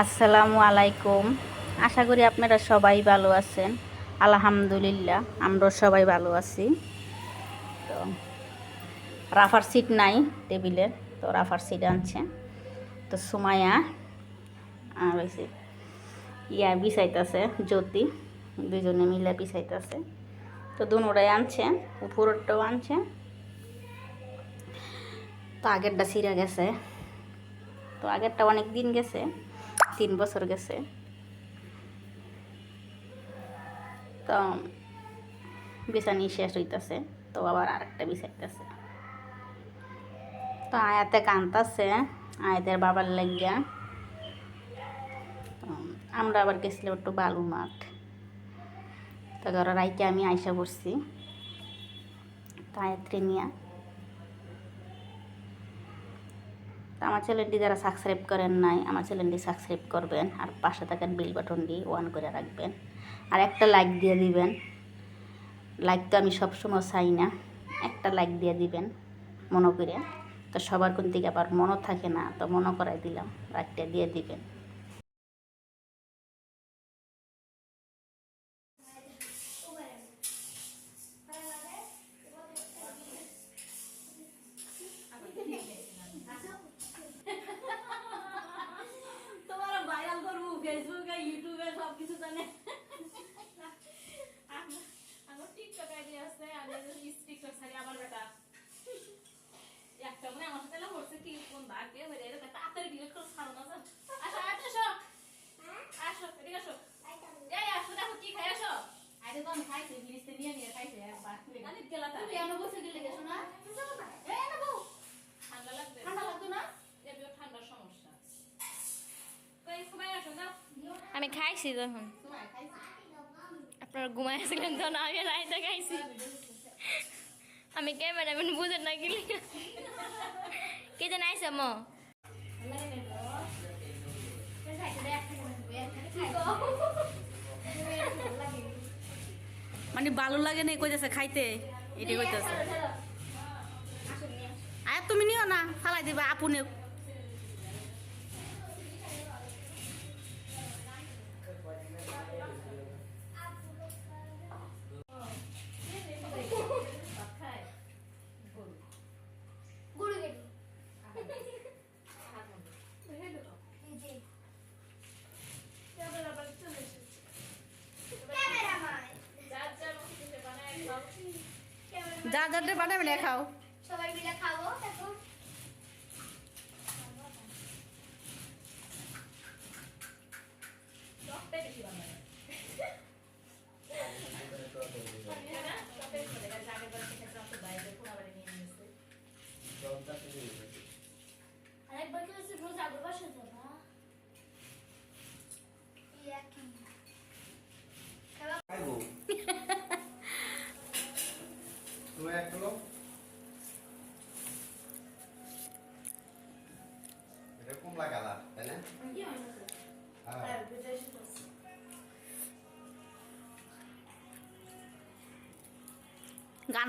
আসসালামু আলাইকুম। আশা করি আপনারা সবাই ভালো আছেন। আলহামদুলিল্লাহ আমরা সবাই ভালো আছি। তো, রাফার সিট নাই টেবিলের, তো রাফার সিট আনছে। তো সুমায়া আর ইয়া বিছাইতেছে, জ্যোতি দুজনে মিলে বিছাইতেছে। তো দুনোটাই আনছে, উপরেরটাও আনছে। তো আগেরটা সিরা গেছে। তো আগেরটা অনেক দিন গেছে। তিন বছর গেছে। তো, বিছানি শেষ হইতেছে, তো আবার আরেকটা বিছাইতেছে। তো আয়াতে কানতাছে, আয়াতের বাবার লাগিয়া। আমরা আবার গেছিলাম একটু বালু মাঠ তো ধরো রাইকে আমি আইসা পড়ছি। তো আয়াত্রে নিয়ে আমার চ্যানেলটি যারা সাবস্ক্রাইব করেন নাই, আমার চ্যানেলটি সাবস্ক্রাইব করবেন আর পাশে থাকেন বিল বাটনটি অন করে রাখবেন। আর একটা লাইক দিয়ে দিবেন। লাইক তো আমি সবসময় চাই না, একটা লাইক দিয়ে দিবেন মনে করে। তো সবার কোন দিকে আবার মনও থাকে না, তো মনে করাই দিলাম লাইকটা দিয়ে দিবেন তোমার ভাইরাল করব ফেসবুকে ইউটিউবে সব কিছু জানে আমার টিকটক আইডি আছে আমি টিকটক ছাড়ি আমার বেটা একটা মনে আমার সাথে এলাম করছে কি কোন ভাগ্যে হয়ে যায় তাড়াতাড়ি ডিলিট করে ছাড়ো না আসো আসো আসো আসো এদিকে আসো এই আসো দেখো কি খাই আসো আইতে তো আমি খাইছি লিস্টে নিয়ে নিয়ে খাইছি একবার আমি গেলা তুমি এনে বসে গেলে গেছো না এই না বউ ঠান্ডা লাগবে ঠান্ডা লাগতো না এবিও ঠান্ডার সমস্যা তো এই সময় আসো যাও আমি খাইছি তখন আপনারা ঘুমাইছিলেন তখন আমি রাইতে খাইছি। আমি ক্যামেরাম্যান বুঝে না গেলি কে যেন আইসে মো মানে ভালো লাগে না কইতেছে খাইতে? এটি কইতেছে। আর তুমি নিও না ফালাই দিবা আপনি যা যাদের বানাবে না খাও। কা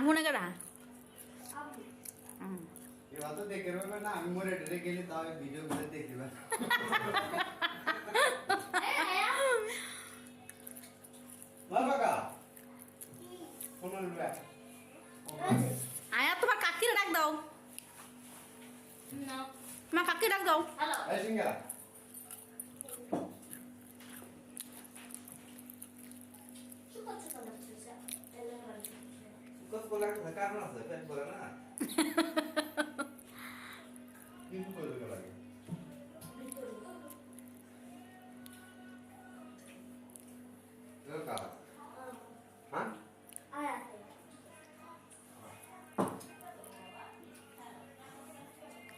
কোন লুয়া আয়া তোমার কাকিরে ডাক দাও। তোমার কাকি ডাক দাও। এই সিঙ্গারা কত বলা কারণ আছে পেট বলে না কিন্তু করে লাগে কালা হ্যাঁ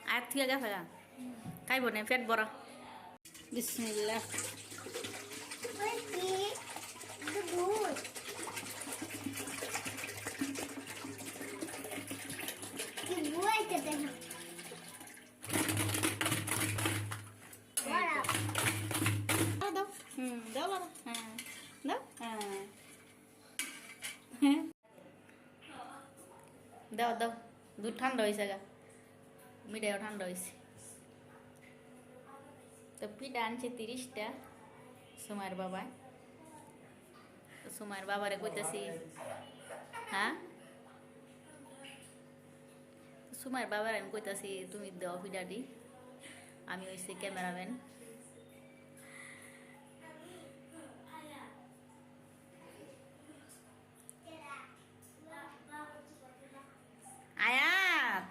আয়ার থেকে গেছে গা খাইব না পেট বড় বিসমিল্লাহ দাও দাও হুম দাও বাবা হ্যাঁ দাও হ্যাঁ হ্যাঁ দাও দাও। দুধ ঠান্ডা হয়েছে গা। মিঠাইও ঠান্ডা হয়েছে তো পিঠা আনছে তিরিশটা সুমার বাবা তো সুমার বাবারে কইতেছি হ্যাঁ? সুমার বাবার আমি কইতাছি, তুমি দাও পিঠাটি। আমি হইছি ক্যামেরাম্যান আয়াত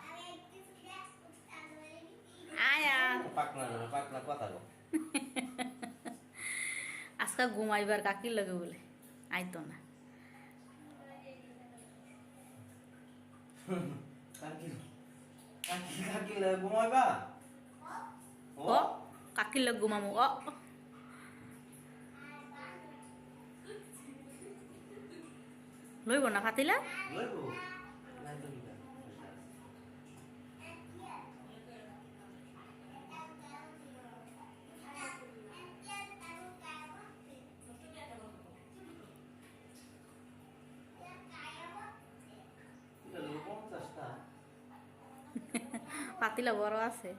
আয়াত পাকনা না পাকনা কথা গো আজকে ঘুমাইবার কাকির লাগে বলে আইতো না। কাকি কাকি কাকি লাগে ও ঘুমামু ও। লইব না ফাতিলা? লইবো। পাতিলা বড় আছে।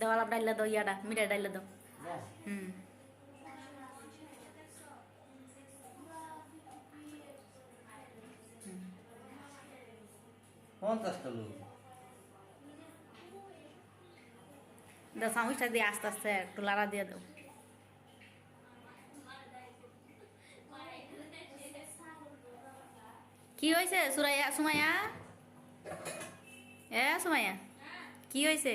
দেওয়ালা ডাইলে দাও ইয়াটা মিঠা ডাইলে দাও। হুম। পঞ্চাশটা লইবো দাও চামচটা দিয়ে আস্তে আস্তে একটু লাড়া দিয়ে দাও। কি হয়েছে সুরাইয়া সুমাইয়া? এ, সুমাইয়া, কি হয়েছে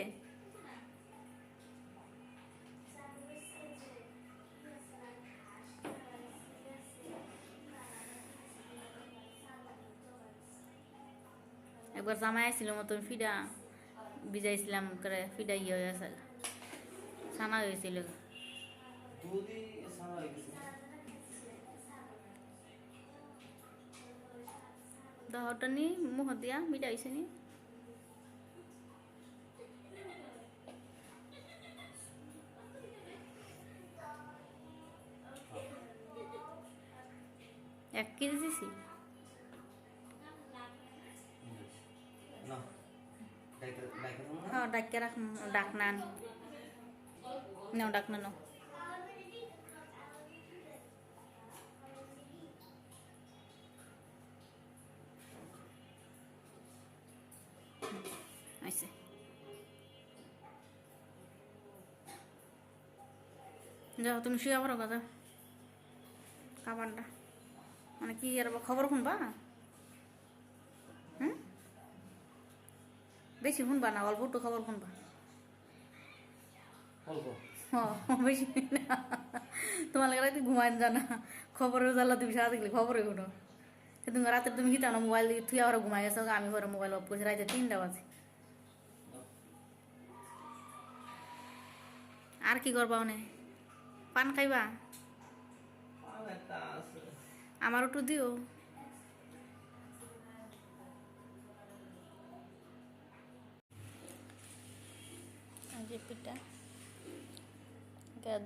একবার জামাই আসছিল মতন ফিডা ভিজাইছিলাম করে ফিডা ইয়ে হয়ে ছানা হয়েছিল দুধই সারা হয়ে গেছে দহটা নি মুহ দিয়া মিঠা হয়েছে নি এক কেজি দিছি না ডাইকে ডাইকে দাও না হ্যাঁ ডাক্কে রাখ ডাক না নাও ডাক না নাও যাও তুমি শুয়ে পড়ো কথা। খাবারটা। মানে কি আর খবর শুনবা? হুম? বেশি শুনবা না অল্প একটু খবর শুনবা। বেশি তোমার লাগে রাতে ঘুমায় জানা। খবরের জ্বালা তুমি সারা দেখলে খবরে কোনো তুমি রাতে তুমি কি জানো মোবাইল দিয়ে তুই আবার ঘুমাই গেছো? আমি ঘরে মোবাইল অফ করছি রাতে তিনটা বাজে। আর কি করবা অনে পান খাইবা? আমার একটু দিও। যে পিঠা।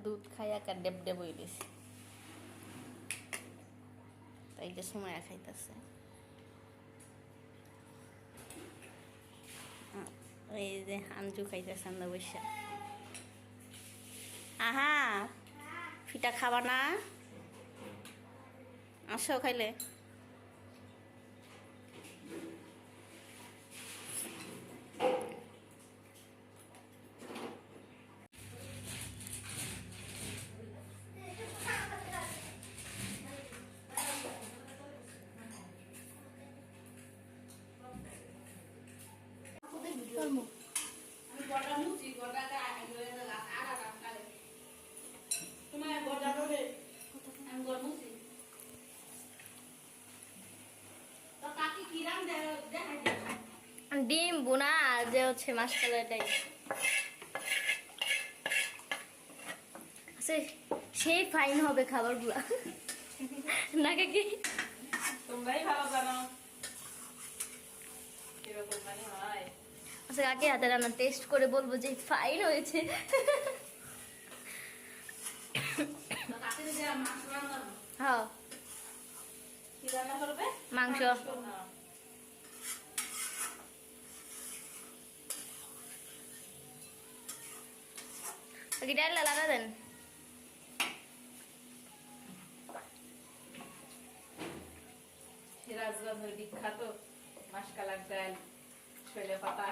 দুধ খাই একা ডেব ডেব হয়ে গেছে তাই যে সময় খাইতেছে। এই যে আঞ্জু খাইতেছে আমরা বৈশা। আহা! পিঠা খাবা না? আসো খাইলে। ডিম বোনা আর যে হচ্ছে মাসকলা এটাই আচ্ছা সেই ফাইন হবে খাবারগুলা। না কি তোমরাই ভালো জানো। কীরকম মানে হয়। আচ্ছা কাকে হাতে রান্না টেস্ট করে বলব যে ফাইন হয়েছে। হ্যাঁ। মাংস। ডাল লালা দেন সিরাজগঞ্জের বিখ্যাত মাসকালার ডাল শৈলে পাতা